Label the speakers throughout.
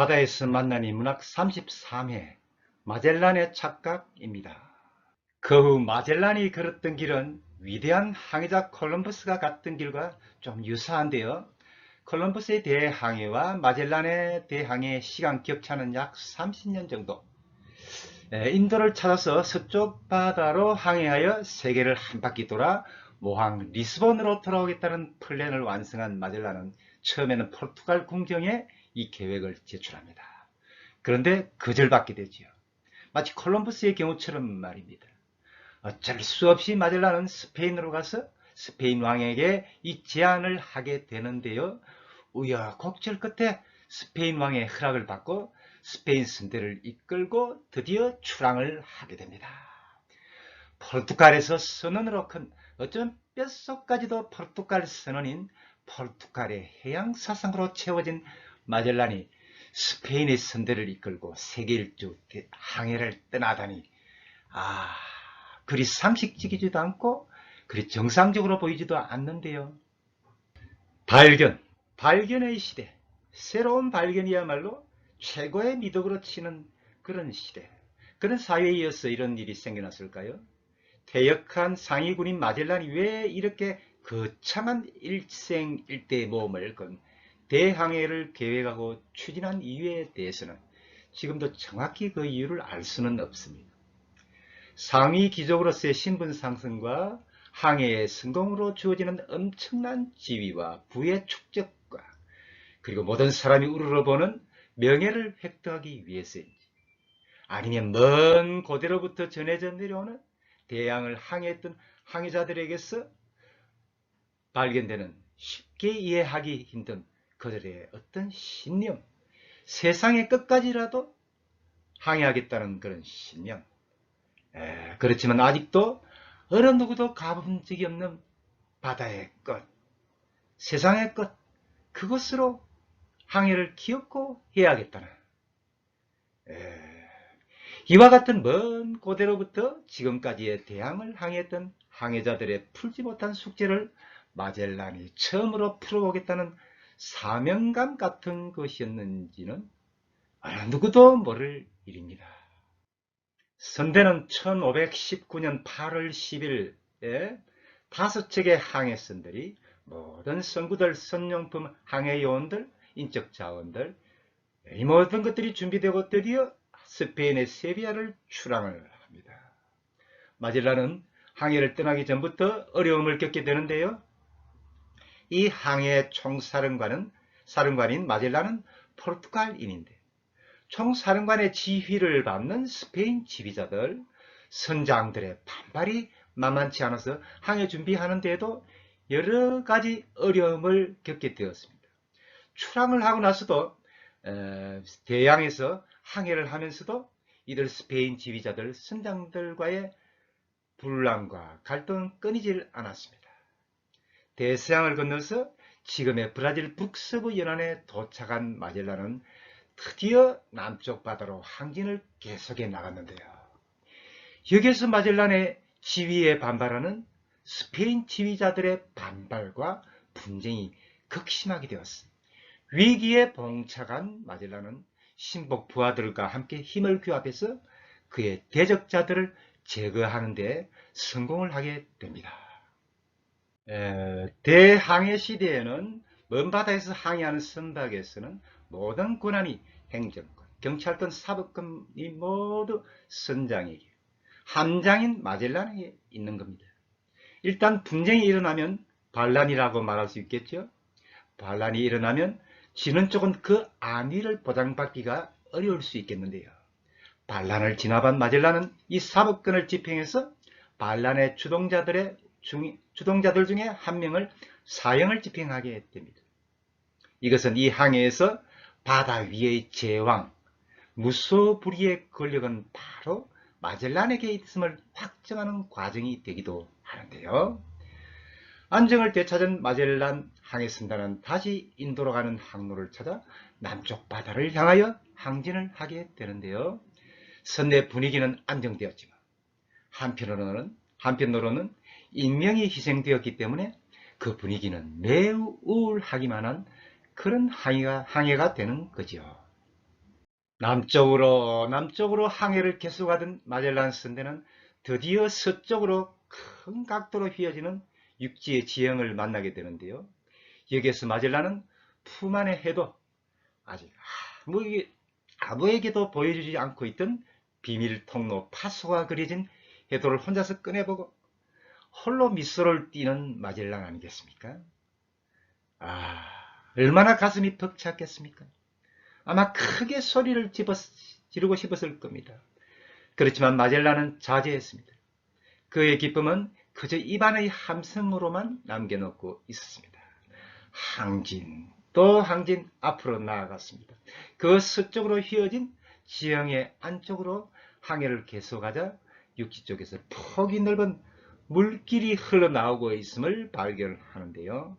Speaker 1: 바다에서 만난 인문학 33회 마젤란의 착각입니다. 그 후 마젤란이 걸었던 길은 위대한 항해자 콜럼버스가 갔던 길과 좀 유사한데요. 콜럼버스의 대항해와 마젤란의 대항해 시간 격차는 약 30년 정도. 에, 인도를 찾아서 서쪽 바다로 항해하여 세계를 한 바퀴 돌아 모항 리스본으로 돌아오겠다는 플랜을 완성한 마젤란은 처음에는 포르투갈 궁정에 이 계획을 제출합니다. 그런데 거절받게 되지요. 마치 콜럼버스의 경우처럼 말입니다. 어쩔 수 없이 마젤란은 스페인으로 가서 스페인 왕에게 이 제안을 하게 되는데요. 우여곡절 끝에 스페인 왕의 허락을 받고 스페인 선대를 이끌고 드디어 출항을 하게 됩니다. 포르투갈에서 선언으로 큰 어쩌면 뼛속까지도 포르투갈 선언인 포르투갈의 해양 사상으로 채워진 마젤란이 스페인의 선대를 이끌고 세계 일주 항해를 떠나다니 아 그리 상식적이지도 않고 그리 정상적으로 보이지도 않는데요. 발견, 발견의 시대, 새로운 발견이야말로 최고의 미덕으로 치는 그런 시대, 그런 사회에 이어서 이런 일이 생겨났을까요? 퇴역한 상위군인 마젤란이 왜 이렇게 거창한 일생일대 모험을 건 대항해를 계획하고 추진한 이유에 대해서는 지금도 정확히 그 이유를 알 수는 없습니다. 상위 귀족으로서의 신분 상승과 항해의 성공으로 주어지는 엄청난 지위와 부의 축적과 그리고 모든 사람이 우러러보는 명예를 획득하기 위해서인지 아니면 먼 고대로부터 전해져 내려오는 대양을 항해했던 항해자들에게서 발견되는 쉽게 이해하기 힘든 그들의 어떤 신념, 세상의 끝까지라도 항해하겠다는 그런 신념. 에, 그렇지만 아직도 어느 누구도 가본 적이 없는 바다의 끝, 세상의 끝, 그것으로 항해를 기엽고 해야겠다는. 에, 이와 같은 먼 고대로부터 지금까지의 대항을 항해했던 항해자들의 풀지 못한 숙제를 마젤란이 처음으로 풀어보겠다는 사명감 같은 것이었는지는 어느 누구도 모를 일입니다. 선대는 1519년 8월 10일에 다섯 척의 항해선들이 모든 선구들, 선용품, 항해요원들, 인적 자원들 이 모든 것들이 준비되고 드디어 스페인의 세비야를 출항을 합니다. 마젤란은 항해를 떠나기 전부터 어려움을 겪게 되는데요. 이 항해 총사령관은 사령관인 마젤란은 포르투갈인인데 총사령관의 지휘를 받는 스페인 지휘자들, 선장들의 반발이 만만치 않아서 항해 준비하는 데에도 여러 가지 어려움을 겪게 되었습니다. 출항을 하고 나서도 대양에서 항해를 하면서도 이들 스페인 지휘자들, 선장들과의 분란과 갈등은 끊이질 않았습니다. 대서양을 건너서 지금의 브라질 북서부 연안에 도착한 마젤란은 드디어 남쪽 바다로 항진을 계속해 나갔는데요. 여기에서 마젤란의 지위에 반발하는 스페인 지휘자들의 반발과 분쟁이 극심하게 되었습니다. 위기에 봉착한 마젤란은 신복 부하들과 함께 힘을 규합해서 그의 대적자들을 제거하는 데 성공을 하게 됩니다. 대항해 시대에는 먼 바다에서 항해하는 선박에서는 모든 권한이 행정권, 경찰권, 사법권이 모두 선장에게, 함장인 마젤란에게 있는 겁니다. 일단 분쟁이 일어나면 반란이라고 말할 수 있겠죠. 반란이 일어나면 지는 쪽은 그 안위를 보장받기가 어려울 수 있겠는데요. 반란을 진압한 마젤란은 이 사법권을 집행해서 반란의 주동자들의 중, 주동자들 중에 한 명을 사형을 집행하게 됩니다. 이것은 이 항해에서 바다 위의 제왕 무소불위의 권력은 바로 마젤란에게 있음을 확정하는 과정이 되기도 하는데요. 안정을 되찾은 마젤란 항해 선단은 다시 인도로 가는 항로를 찾아 남쪽 바다를 향하여 항진을 하게 되는데요. 선내 분위기는 안정되었지만 한편으로는 한편으로는 인명이 희생되었기 때문에 그 분위기는 매우 우울하기만 한 그런 항해가, 항해가 되는 거죠. 남쪽으로 남쪽으로 항해를 계속하던 마젤란 선대는 드디어 서쪽으로 큰 각도로 휘어지는 육지의 지형을 만나게 되는데요. 여기에서 마젤란은 품 안의 해도 아직 아무에게, 아무에게도 보여주지 않고 있던 비밀 통로 파수가 그려진 해도를 혼자서 꺼내보고 홀로 미소를 띠는 마젤란 아니겠습니까? 아, 얼마나 가슴이 벅찼겠습니까? 아마 크게 소리를 집어, 지르고 싶었을 겁니다. 그렇지만 마젤란은 자제했습니다. 그의 기쁨은 그저 입안의 함성으로만 남겨놓고 있었습니다. 항진, 또 항진 앞으로 나아갔습니다. 그 서쪽으로 휘어진 지형의 안쪽으로 항해를 계속하자 육지 쪽에서 폭이 넓은 물길이 흘러나오고 있음을 발견하는데요.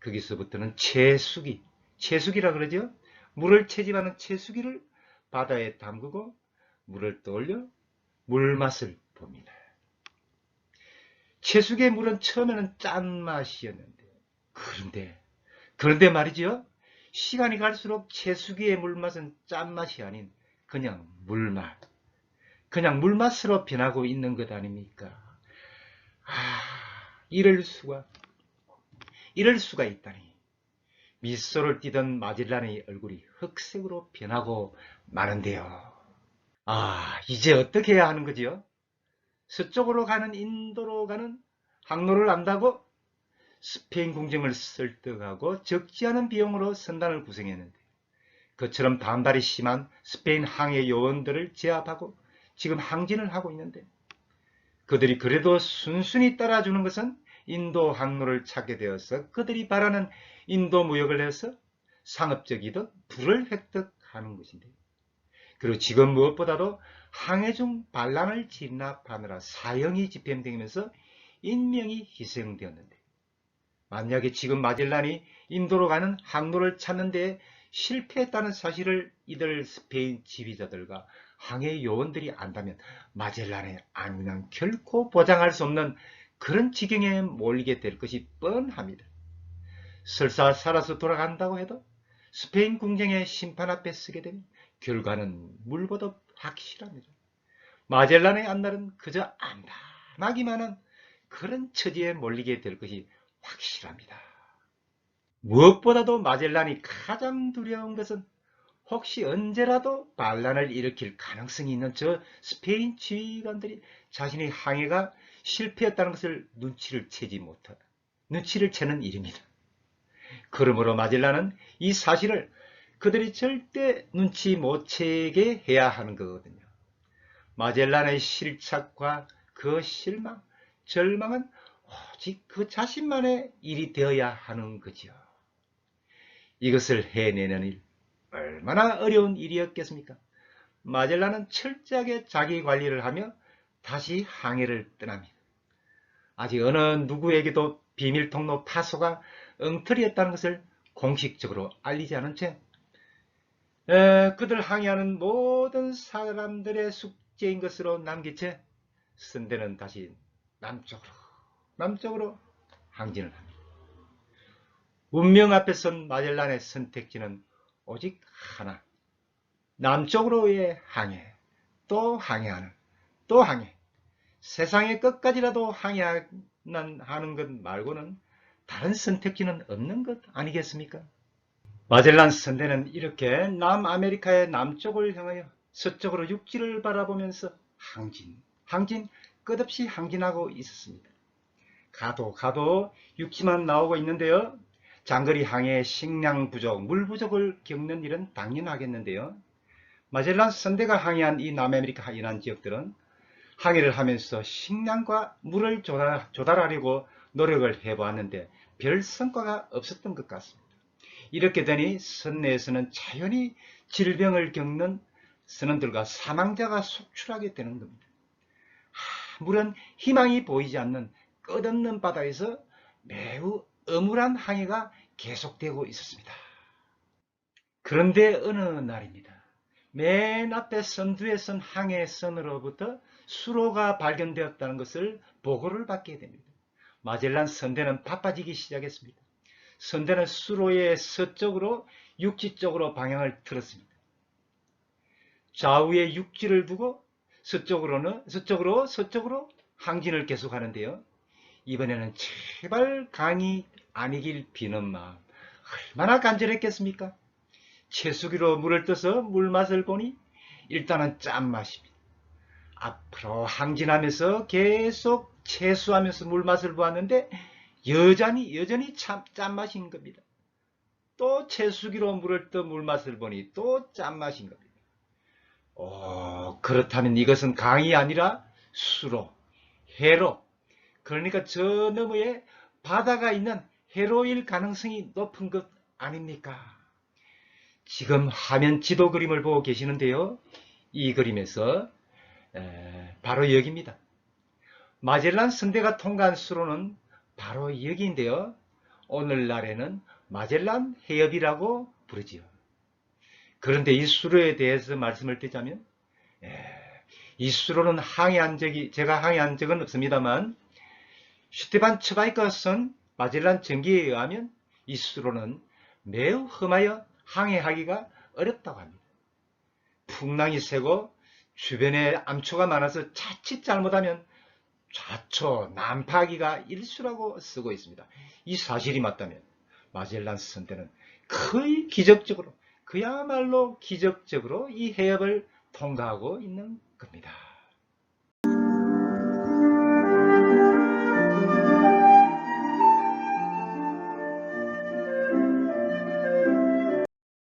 Speaker 1: 거기서부터는 채수기, 채수기라 그러죠? 물을 채집하는 채수기를 바다에 담그고 물을 떠올려 물맛을 봅니다. 채수기의 물은 처음에는 짠맛이었는데 그런데 그런데 말이죠. 시간이 갈수록 채수기의 물맛은 짠맛이 아닌 그냥 물맛 그냥 물맛으로 변하고 있는 것 아닙니까? 아, 이럴 수가 이럴 수가 있다니 미소를 띠던 마질란의 얼굴이 흑색으로 변하고 마는데요. 아, 이제 어떻게 해야 하는 거지요? 서쪽으로 가는 인도로 가는 항로를 안다고 스페인 궁정을 설득하고 적지 않은 비용으로 선단을 구성했는데 그처럼 반발이 심한 스페인 항해 요원들을 제압하고 지금 항진을 하고 있는데 그들이 그래도 순순히 따라주는 것은 인도 항로를 찾게 되어서 그들이 바라는 인도 무역을 해서 상업적이듯 부를 획득하는 것인데 그리고 지금 무엇보다도 항해 중 반란을 진압하느라 사형이 집행되면서 인명이 희생되었는데 만약에 지금 마젤란이 인도로 가는 항로를 찾는 데 실패했다는 사실을 이들 스페인 지휘자들과 항해 요원들이 안다면 마젤란의 안위는 결코 보장할 수 없는 그런 지경에 몰리게 될 것이 뻔합니다. 설사 살아서 돌아간다고 해도 스페인 궁정의 심판 앞에 서게 되면 결과는 물보다 확실합니다. 마젤란의 앞날은 그저 암담하기만한 그런 처지에 몰리게 될 것이 확실합니다. 무엇보다도 마젤란이 가장 두려운 것은 혹시 언제라도 반란을 일으킬 가능성이 있는 저 스페인 지휘관들이 자신의 항해가 실패했다는 것을 눈치를 채지 못하, 눈치를 채는 일입니다. 그러므로 마젤란은 이 사실을 그들이 절대 눈치 못 채게 해야 하는 거거든요. 마젤란의 실착과 그 실망, 절망은 오직 그 자신만의 일이 되어야 하는 거지요. 이것을 해내는 일, 얼마나 어려운 일이었겠습니까? 마젤란은 철저하게 자기 관리를 하며 다시 항해를 떠납니다. 아직 어느 누구에게도 비밀 통로 파소가 엉터리였다는 것을 공식적으로 알리지 않은 채 에, 그들 항해하는 모든 사람들의 숙제인 것으로 남긴 채 선대는 다시 남쪽으로 남쪽으로 항진을 합니다. 운명 앞에 선 마젤란의 선택지는 오직 하나 남쪽으로의 항해 또 항해하는 또 항해 세상의 끝까지라도 항해하는 하는 것 말고는 다른 선택지는 없는 것 아니겠습니까? 마젤란 선대는 이렇게 남아메리카의 남쪽을 향하여 서쪽으로 육지를 바라보면서 항진, 항진, 끝없이 항진하고 있었습니다. 가도 가도 육지만 나오고 있는데요. 장거리 항해 식량 부족, 물 부족을 겪는 일은 당연하겠는데요. 마젤란 선대가 항해한 이 남아메리카 이란 지역들은 항해를 하면서 식량과 물을 조달, 조달하려고 노력을 해보았는데 별 성과가 없었던 것 같습니다. 이렇게 되니 선내에서는 자연히 질병을 겪는 선원들과 사망자가 속출하게 되는 겁니다. 물은 희망이 보이지 않는 끝없는 바다에서 매우 엄울한 항해가 계속되고 있었습니다. 그런데 어느 날입니다. 맨 앞에 선두에 선 항해선으로부터 수로가 발견되었다는 것을 보고를 받게 됩니다. 마젤란 선대는 바빠지기 시작했습니다. 선대는 수로의 서쪽으로 육지 쪽으로 방향을 틀었습니다. 좌우에 육지를 두고 서쪽으로는 서쪽으로 서쪽으로 항진을 계속하는데요. 이번에는 제발 강이 아니길 비는 마음 얼마나 간절했겠습니까? 채수기로 물을 떠서 물맛을 보니 일단은 짠맛입니다. 앞으로 항진하면서 계속 채수하면서 물맛을 보았는데 여전히 여전히 참 짠맛인 겁니다. 또 채수기로 물을 떠 물맛을 보니 또 짠맛인 겁니다. 오, 그렇다면 이것은 강이 아니라 수로, 해로, 그러니까 저 너머에 바다가 있는 해로일 가능성이 높은 것 아닙니까? 지금 화면 지도 그림을 보고 계시는데요. 이 그림에서 에, 바로 여기입니다. 마젤란 선대가 통과한 수로는 바로 여기인데요. 오늘날에는 마젤란 해협이라고 부르지요. 그런데 이 수로에 대해서 말씀을 드자면 에, 이 수로는 항해한 적이 제가 항해한 적은 없습니다만 슈테반 츠바이커가 쓴 마젤란 전기에 의하면 이 수로는 매우 험하여 항해하기가 어렵다고 합니다. 풍랑이 세고 주변에 암초가 많아서 자칫 잘못하면 좌초 난파하기가 일수라고 쓰고 있습니다. 이 사실이 맞다면 마젤란 선대는 거의 기적적으로 그야말로 기적적으로 이 해협을 통과하고 있는 겁니다.